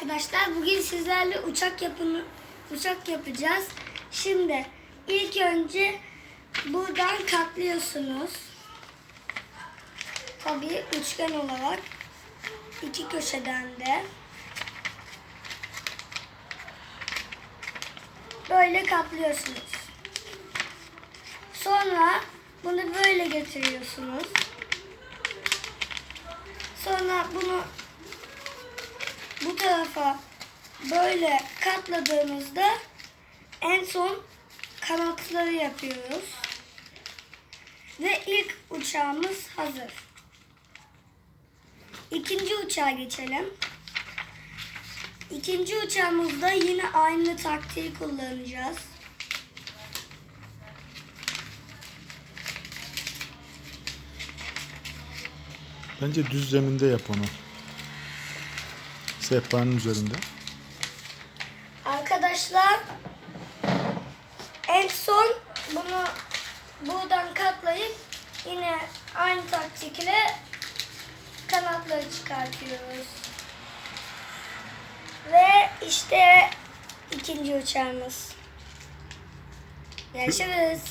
arkadaşlar. Bugün sizlerle uçak yapımı uçak yapacağız. Şimdi ilk önce buradan katlıyorsunuz. Tabii üçgen olarak iki köşeden de böyle katlıyorsunuz. Sonra bunu böyle getiriyorsunuz. Sonra bunu tarafa böyle katladığımızda en son kanatları yapıyoruz. Ve ilk uçağımız hazır. İkinci uçağa geçelim. İkinci uçağımızda yine aynı taktiği kullanacağız. Bence düz zeminde yap onu. Sehpanın üzerinde. Arkadaşlar en son bunu buradan katlayıp yine aynı taktikle kanatları çıkartıyoruz. Ve işte ikinci uçağımız. Görüşürüz.